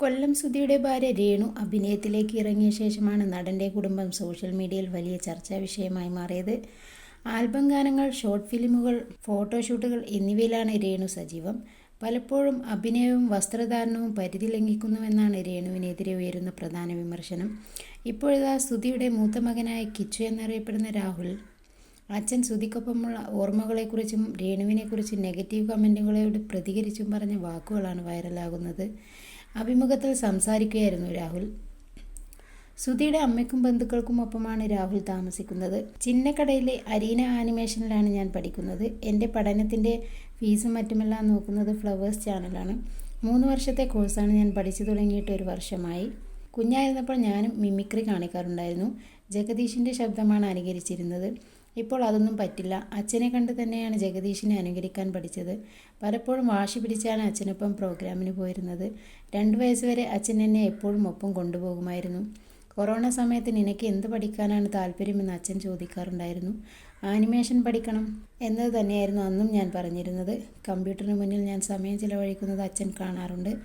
കൊല്ലം സുധിയുടെ ഭാര്യ രേണു അഭിനയത്തിലേക്ക് ഇറങ്ങിയ ശേഷമാണ് നടന്റെ കുടുംബം സോഷ്യൽ മീഡിയയിൽ വലിയ ചർച്ചാ വിഷയമായി മാറിയത്. ആൽബം ഗാനങ്ങൾ ഷോർട്ട് ഫിലിമുകൾ ഫോട്ടോഷൂട്ടുകൾ എന്നിവയിലാണ് രേണു സജീവം. പലപ്പോഴും അഭിനയവും വസ്ത്രധാരണവും പരിധി ലംഘിക്കുന്നുവെന്നാണ് രേണുവിനെതിരെ ഉയരുന്ന പ്രധാന വിമർശനം. ഇപ്പോഴതാ സുധിയുടെ മൂത്ത മകനായ കിച്ചു എന്നറിയപ്പെടുന്ന രാഹുൽ അച്ഛൻ സുധിക്കൊപ്പമുള്ള ഓർമ്മകളെക്കുറിച്ചും രേണുവിനെക്കുറിച്ചും നെഗറ്റീവ് കമന്റുകളോട് പ്രതികരിച്ചും പറഞ്ഞ വാക്കുകളാണ് വൈറലാകുന്നത്. അഭിമുഖത്തിൽ സംസാരിക്കുകയായിരുന്നു രാഹുൽ. സുധിയുടെ അമ്മയ്ക്കും ബന്ധുക്കൾക്കും ഒപ്പമാണ് രാഹുൽ താമസിക്കുന്നത്. ചിന്നക്കടയിലെ അരീന ആനിമേഷനിലാണ് ഞാൻ പഠിക്കുന്നത്. എന്റെ പഠനത്തിന്റെ ഫീസും മറ്റുമെല്ലാം നോക്കുന്നത് ഫ്ലവേഴ്സ് ചാനലാണ്. മൂന്ന് വർഷത്തെ കോഴ്സാണ് ഞാൻ പഠിച്ചു തുടങ്ങിയിട്ട് ഒരു വർഷമായി. കുഞ്ഞായിരുന്നപ്പോൾ ഞാനും മിമിക്രി കാണിക്കാറുണ്ടായിരുന്നു. ജഗദീഷിന്റെ ശബ്ദമാണ് അനുകരിച്ചിരുന്നത്. ഇപ്പോൾ അതൊന്നും പറ്റില്ല. അച്ഛനെ കണ്ട് തന്നെയാണ് ജഗദീഷിനെ അനുകരിക്കാൻ പഠിച്ചത്. പലപ്പോഴും വാശി പിടിച്ചാണ് അച്ഛനൊപ്പം പ്രോഗ്രാമിന് പോയിരുന്നത്. രണ്ട് വയസ്സുവരെ അച്ഛൻ എന്നെ എപ്പോഴും ഒപ്പം കൊണ്ടുപോകുമായിരുന്നു. കൊറോണ സമയത്ത് നിനക്ക് എന്ത് പഠിക്കാനാണ് താല്പര്യമെന്ന് അച്ഛൻ ചോദിക്കാറുണ്ടായിരുന്നു. ആനിമേഷൻ പഠിക്കണം എന്നത് തന്നെയായിരുന്നു അന്നും ഞാൻ പറഞ്ഞിരുന്നത്. കമ്പ്യൂട്ടറിന് മുന്നിൽ ഞാൻ സമയം ചിലവഴിക്കുന്നത് അച്ഛൻ കാണാറുണ്ട്.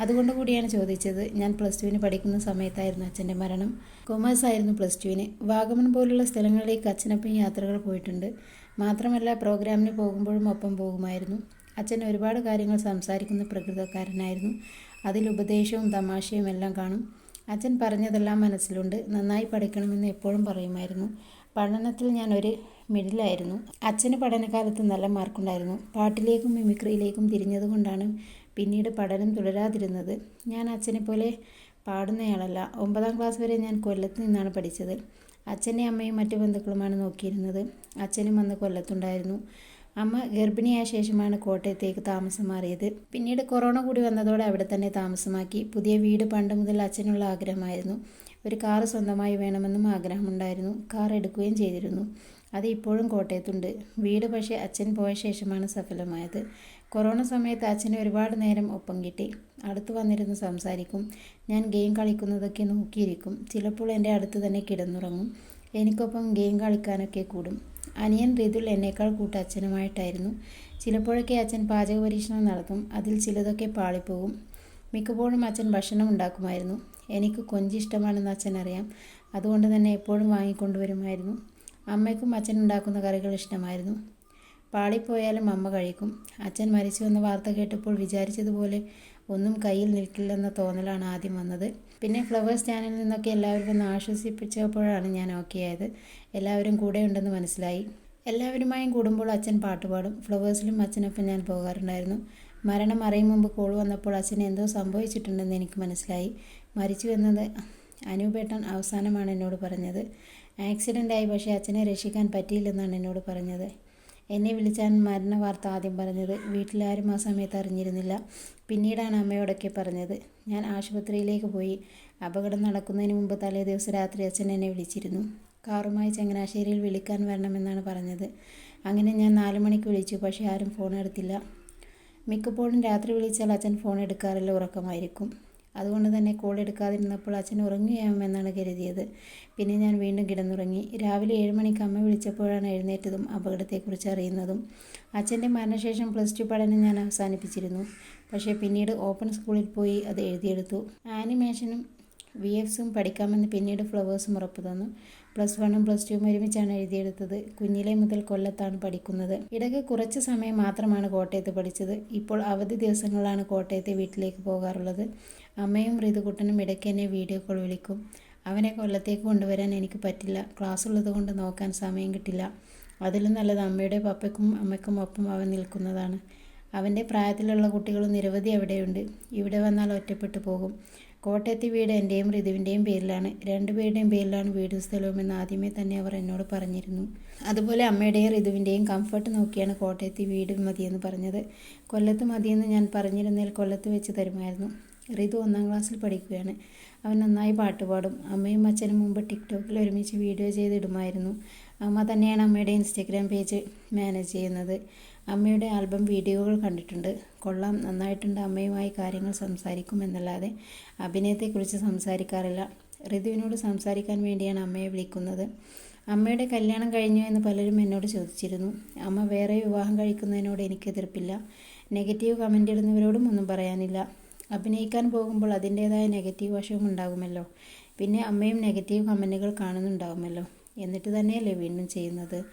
അതുകൊണ്ട് കൂടിയാണ് ചോദിച്ചത്. ഞാൻ പ്ലസ് ടുവിന് പഠിക്കുന്ന സമയത്തായിരുന്നു അച്ഛന്റെ മരണം. കൊമേഴ്സ് ആയിരുന്നു പ്ലസ് ടുവിന്. വാഗമൺ പോലുള്ള സ്ഥലങ്ങളിലേക്ക് അച്ഛനൊപ്പം യാത്രകൾ പോയിട്ടുണ്ട്. മാത്രമല്ല പ്രോഗ്രാമിന് പോകുമ്പോഴും ഒപ്പം പോകുമായിരുന്നു. അച്ഛൻ ഒരുപാട് കാര്യങ്ങൾ സംസാരിക്കുന്ന പ്രകൃതക്കാരനായിരുന്നു. അതിൽ ഉപദേശവും തമാശയും എല്ലാം കാണും. അച്ഛൻ പറഞ്ഞതെല്ലാം മനസ്സിലുണ്ട്. നന്നായി പഠിക്കണമെന്ന് എപ്പോഴും പറയുമായിരുന്നു. പഠനത്തിൽ ഞാനൊരു മിഡിലായിരുന്നു. അച്ഛന് പഠനകാലത്ത് നല്ല മാർക്കുണ്ടായിരുന്നു. പാട്ടിലേക്കും മിമിക്രിയിലേക്കും തിരിഞ്ഞതുകൊണ്ടാണ് പിന്നീട് പഠനം തുടരാതിരുന്നത്. ഞാൻ അച്ഛനെ പോലെ പാടുന്നയാളല്ല. ഒമ്പതാം ക്ലാസ് വരെ ഞാൻ കൊല്ലത്ത് നിന്നാണ് പഠിച്ചത്. അച്ഛന്റെ അമ്മയും മറ്റു ബന്ധുക്കളുമാണ് നോക്കിയിരുന്നത്. അച്ഛനും അന്ന് കൊല്ലത്തുണ്ടായിരുന്നു. അമ്മ ഗർഭിണിയായ ശേഷമാണ് കോട്ടയത്തേക്ക് താമസം മാറിയത്. പിന്നീട് കൊറോണ കൂടി വന്നതോടെ അവിടെ തന്നെ താമസമാക്കി. പുതിയ വീട് പണ്ട് മുതൽ അച്ഛനുള്ള ആഗ്രഹമായിരുന്നു. ഒരു കാറ് സ്വന്തമായി വേണമെന്നും ആഗ്രഹമുണ്ടായിരുന്നു. കാർ എടുക്കുകയും ചെയ്തിരുന്നു. അത് ഇപ്പോഴും കോട്ടയത്തുണ്ട്. വീട് പക്ഷേ അച്ഛൻ പോയ ശേഷമാണ് സഫലമായത്. കൊറോണ സമയത്ത് അച്ഛന് ഒരുപാട് നേരം ഒപ്പം കിട്ടി. അടുത്ത് വന്നിരുന്ന് സംസാരിക്കും. ഞാൻ ഗെയിം കളിക്കുന്നതൊക്കെ നോക്കിയിരിക്കും. ചിലപ്പോൾ എന്റെ അടുത്ത് തന്നെ കിടന്നുറങ്ങും. എനിക്കൊപ്പം ഗെയിം കളിക്കാനൊക്കെ കൂടും. അനിയൻ റിതുൽ എന്നേക്കാൾ കൂട്ട അച്ഛനുമായിട്ടായിരുന്നു. ചിലപ്പോഴൊക്കെ അച്ഛൻ പാചക പരീക്ഷണം നടത്തും. അതിൽ ചിലതൊക്കെ പാളിപ്പോകും. മിക്കപ്പോഴും അച്ഛൻ ഭക്ഷണം ഉണ്ടാക്കുമായിരുന്നു. എനിക്ക് കൊഞ്ച് ഇഷ്ടമാണെന്ന് അച്ഛൻ അറിയാം. അതുകൊണ്ട് തന്നെ എപ്പോഴും വാങ്ങിക്കൊണ്ടുവരുമായിരുന്നു. അമ്മയ്ക്കും അച്ഛൻ ഉണ്ടാക്കുന്ന കറികൾ ഇഷ്ടമായിരുന്നു. പാളിപ്പോയാലും അമ്മ കഴിക്കും. അച്ഛൻ മരിച്ചു എന്ന വാർത്ത കേട്ടപ്പോൾ വിചാരിച്ചതുപോലെ ഒന്നും കയ്യിൽ നിൽക്കില്ലെന്ന തോന്നലാണ് ആദ്യം വന്നത്. പിന്നെ ഫ്ലവേഴ്സ് ചാനലിൽ നിന്നൊക്കെ എല്ലാവരും ഒന്ന് ആശ്വസിപ്പിച്ചപ്പോഴാണ് ഞാൻ ഓക്കെ ആയത്. എല്ലാവരും കൂടെ ഉണ്ടെന്ന് മനസ്സിലായി. എല്ലാവരുമായും കൂടുമ്പോൾ അച്ഛൻ പാട്ടുപാടും ഫ്ലവേഴ്സിലും അച്ഛനൊപ്പം ഞാൻ പോകാറുണ്ടായിരുന്നു. മരണം അറിയും മുമ്പ് കോൾ വന്നപ്പോൾ അച്ഛന് എന്തോ സംഭവിച്ചിട്ടുണ്ടെന്ന് എനിക്ക് മനസ്സിലായി. മരിച്ചു എന്നത് അനൂപേട്ടൻ അവസാനമാണ് എന്നോട് പറഞ്ഞത്. ആക്സിഡന്റായി പക്ഷേ അച്ഛനെ രക്ഷിക്കാൻ പറ്റിയില്ലെന്നാണ് എന്നോട് പറഞ്ഞത്. എന്നെ വിളിച്ചാൻ മരണ വാർത്ത ആദ്യം പറഞ്ഞത്. വീട്ടിലാരും ആ സമയത്ത് അറിഞ്ഞിരുന്നില്ല. പിന്നീടാണ് അമ്മയോടൊക്കെ പറഞ്ഞത്. ഞാൻ ആശുപത്രിയിലേക്ക് പോയി. അപകടം നടക്കുന്നതിന് മുമ്പ് തലേ ദിവസം രാത്രി അച്ഛൻ എന്നെ വിളിച്ചിരുന്നു. കാറുമായി ചങ്ങനാശ്ശേരിയിൽ വിളിക്കാൻ വരണമെന്നാണ് പറഞ്ഞത്. അങ്ങനെ ഞാൻ നാല് മണിക്ക് വിളിച്ചു പക്ഷേ ആരും ഫോൺ എടുത്തില്ല. മിക്കപ്പോഴും രാത്രി വിളിച്ചാൽ അച്ഛൻ ഫോൺ എടുക്കാറില്ല ഉറക്കമായിരിക്കും. അതുകൊണ്ട് തന്നെ കോൾ എടുക്കാതിരുന്നപ്പോൾ അച്ഛൻ ഉറങ്ങുകയാമെന്നാണ് കരുതിയത്. പിന്നെ ഞാൻ വീണ്ടും കിടന്നുറങ്ങി. രാവിലെ ഏഴ് മണിക്ക് അമ്മ വിളിച്ചപ്പോഴാണ് എഴുന്നേറ്റതും അപകടത്തെക്കുറിച്ച് അറിയുന്നതും. അച്ഛന്റെ മരണശേഷം പ്ലസ് ടു പഠനം ഞാൻ അവസാനിപ്പിച്ചിരുന്നു. പക്ഷേ പിന്നീട് ഓപ്പൺ സ്കൂളിൽ പോയി അത് എഴുതിയെടുത്തു. ആനിമേഷനും വി എഫ്സും പഠിക്കാമെന്ന് പിന്നീട് ഫ്ലവേഴ്സും ഉറപ്പ് തന്നു. പ്ലസ് വണ്ണും പ്ലസ് ടുവും ഒരുമിച്ചാണ് എഴുതിയെടുത്തത്. കുഞ്ഞിലെ മുതൽ കൊല്ലത്താണ് പഠിക്കുന്നത്. ഇടയ്ക്ക് കുറച്ച് സമയം മാത്രമാണ് കോട്ടയത്ത് പഠിച്ചത്. ഇപ്പോൾ അവധി ദിവസങ്ങളിലാണ് കോട്ടയത്തെ വീട്ടിലേക്ക് പോകാറുള്ളത്. അമ്മയും ഋതുകുട്ടനും ഇടയ്ക്ക് എന്നെ വീഡിയോ കോൾ വിളിക്കും. അവനെ കൊല്ലത്തേക്ക് കൊണ്ടുവരാൻ എനിക്ക് പറ്റില്ല. ക്ലാസ് ഉള്ളതുകൊണ്ട് നോക്കാൻ സമയം കിട്ടില്ല. അതിലും നല്ലത് അമ്മയുടെ പപ്പയ്ക്കും അമ്മയ്ക്കും ഒപ്പം അവൻ നിൽക്കുന്നതാണ്. അവന്റെ പ്രായത്തിലുള്ള കുട്ടികൾ നിരവധി അവിടെയുണ്ട്. ഇവിടെ വന്നാൽ ഒറ്റപ്പെട്ടു പോകും. കോട്ടയത്തെ വീട് എന്റെയും ഋതുവിന്റെയും പേരിലാണ്. രണ്ടുപേരുടെയും പേരിലാണ് വീടും സ്ഥലവും എന്ന് ആദ്യമേ തന്നെ അവർ എന്നോട് പറഞ്ഞിരുന്നു. അതുപോലെ അമ്മയുടെയും ഋതുവിന്റെയും കംഫർട്ട് നോക്കിയാണ് കോട്ടയത്തെ വീട് മതിയെന്ന് പറഞ്ഞത്. കൊല്ലത്ത് മതിയെന്ന് ഞാൻ പറഞ്ഞിരുന്നതിൽ കൊല്ലത്ത് വെച്ച് തരുമായിരുന്നു. ഋതു ഒന്നാം ക്ലാസ്സിൽ പഠിക്കുകയാണ്. അവൻ നന്നായി പാട്ട് പാടും. അമ്മയും അച്ഛനും മുമ്പ് ടിക്ടോക്കിൽ ഒരുമിച്ച് വീഡിയോ ചെയ്തിടുമായിരുന്നു. അമ്മ തന്നെയാണ് അമ്മയുടെ ഇൻസ്റ്റഗ്രാം പേജ് മാനേജ് ചെയ്യുന്നത്. അമ്മയുടെ ആൽബം വീഡിയോകൾ കണ്ടിട്ടുണ്ട്. കൊള്ളാം. നന്നായിട്ടുണ്ട്. അമ്മയുമായി കാര്യങ്ങൾ സംസാരിക്കും എന്നല്ലാതെ അഭിനയത്തെക്കുറിച്ച് സംസാരിക്കാറില്ല. ഋതുവിനോട് സംസാരിക്കാൻ വേണ്ടിയാണ് അമ്മയെ വിളിക്കുന്നത്. അമ്മയുടെ കല്യാണം കഴിഞ്ഞു എന്ന് പലരും എന്നോട് ചോദിച്ചിരുന്നു. അമ്മ വേറെ വിവാഹം കഴിക്കുന്നതിനോട് എനിക്ക് എതിർപ്പില്ല. നെഗറ്റീവ് കമന്റ് ഇടുന്നവരോടും ഒന്നും പറയാനില്ല. അഭിനയിക്കാൻ പോകുമ്പോൾ അതിന്റേതായ നെഗറ്റീവ് വശവും ഉണ്ടാകുമല്ലോ. പിന്നെ അമ്മയും നെഗറ്റീവ് കമന്റുകൾ കാണുന്നുണ്ടാകുമല്ലോ എന്നിട്ട് തന്നെയല്ലേ വീണ്ടും ചെയ്യുന്നത്?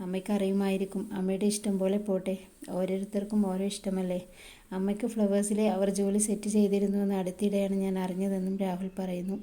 അമ്മയ്ക്ക് അറിയുമായിരിക്കും. അമ്മയുടെ ഇഷ്ടം പോലെ പോട്ടെ. ഓരോരുത്തർക്കും ഓരോ ഇഷ്ടമല്ലേ? അമ്മയ്ക്ക് ഫ്ലവേഴ്സിലെ അവർ ജോലി സെറ്റ് ചെയ്തിരുന്നു എന്ന് അടുത്തിടെയാണ് ഞാൻ അറിഞ്ഞതെന്നും രാഹുൽ പറയുന്നു.